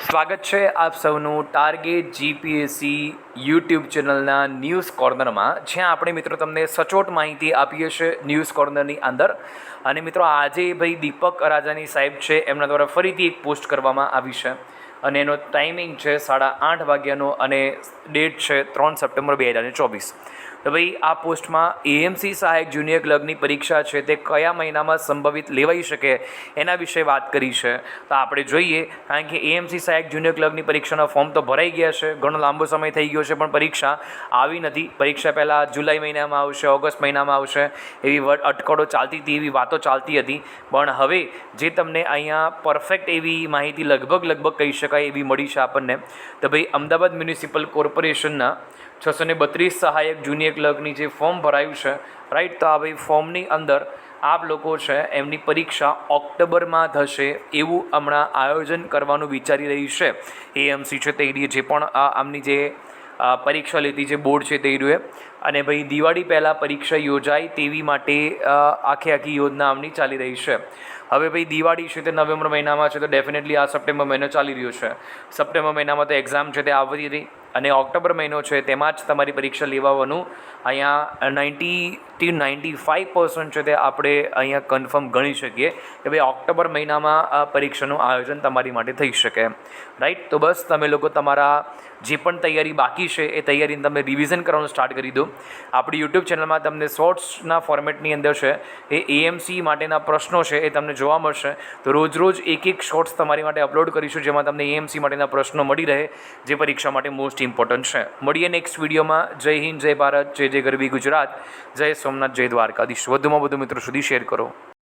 સ્વાગત છે આપ સૌનું ટાર્ગેટ જીપીએસસી યુટ્યુબ ચેનલના ન્યૂઝ કોર્નરમાં જ્યાં આપણે મિત્રો તમને સચોટ માહિતી આપીએ છીએ ન્યૂઝ કોર્નરની અંદર. અને મિત્રો, આજે ભાઈ દીપક રાજાની સાહેબ છે, એમના દ્વારા ફરીથી એક પોસ્ટ કરવામાં આવી છે. અને એનો ટાઈમિંગ છે સાડા આઠ વાગ્યાનો અને ડેટ છે ત્રણ સપ્ટેમ્બર બે હજાર ચોવીસ. તો ભાઈ, આ પોસ્ટમાં એએમસી સહાયક જુનિયર ક્લર્કની પરીક્ષા છે, તે કયા મહિનામાં સંભવિત લેવાઈ શકે એના વિશે વાત કરી છે. તો આપણે જોઈએ, કારણ કે એએમસી સહાયક જુનિયર ક્લર્કની પરીક્ષાના ફોર્મ તો ભરાઈ ગયા છે, ઘણો લાંબો સમય થઈ ગયો છે, પણ પરીક્ષા આવી નથી. પરીક્ષા પહેલાં જુલાઈ મહિનામાં આવશે, ઓગસ્ટ મહિનામાં આવશે, એવી અટકળો ચાલતી હતી, એવી વાતો ચાલતી હતી. પણ હવે જે તમને અહીંયા પરફેક્ટ એવી માહિતી લગભગ લગભગ કહી શકાય એવી મળી છે આપણને. તો ભાઈ, અમદાવાદ મ્યુનિસિપલ કોર્પોરેશનના છસો ને બત્રીસ સહાયક જુનિયર ક્લર્કની જે ફોર્મ ભરાયું છે રાઈટ તો આ ભાઈ ફોર્મની અંદર આપ લોકો છે, એમની પરીક્ષા ઓક્ટોબરમાં થશે એવું હમણાં આયોજન કરવાનું વિચારી રહી છે. એએમસી છે તે જે પણ આમની જે પરીક્ષા લેતી જે બોર્ડ છે તે રહ્યું અને ભાઈ દિવાળી પહેલાં પરીક્ષા યોજાય તેવી માટે આખે આખી યોજના આમની ચાલી રહી છે. હવે ભાઈ દિવાળી છે તે નવેમ્બર મહિનામાં છે તો ડેફિનેટલી આ સપ્ટેમ્બર મહિનો ચાલી રહ્યો છે. સપ્ટેમ્બર મહિનામાં તો એક્ઝામ છે તે આવતી હતી અને ઓક્ટોબર મહિનો છે તેમાં જ તમારી પરીક્ષા લેવાનું અહીંયા નાઇન્ટી થી નાઇન્ટી ફાઇવ પર્સન્ટ છે તે આપણે અહીંયા કન્ફર્મ ગણી શકીએ કે ભાઈ ઓક્ટોબર મહિનામાં આ પરીક્ષાનું આયોજન તમારી માટે થઈ શકે. રાઈટ તો બસ તમે લોકો તમારા જે પણ તૈયારી બાકી છે એ તૈયારીને તમે રિવિઝન કરવાનું સ્ટાર્ટ કરી દો. આપણી યુટ્યુબ ચેનલમાં તમને શોર્ટ્સના ફોર્મેટની અંદર છે, એ એએમસી માટેના પ્રશ્નો છે એ તમને જોવા મળશે. તો રોજ રોજ એક એક શોર્ટ્સ તમારી માટે અપલોડ કરીશું, જેમાં તમને એએમસી માટેના પ્રશ્નો મળી રહે, જે પરીક્ષા માટે મોસ્ટ ઇમ્પોર્ટન્ટ છે. મળીએ નેક્સ્ટ વિડીયોમાં. જય હિન્દ, જય ભારત, જય જય ગરબી ગુજરાત, જય સોમનાથ, જય દ્વારકાધીશ. વધુમાં વધુ મિત્રો સુધી શેર કરો.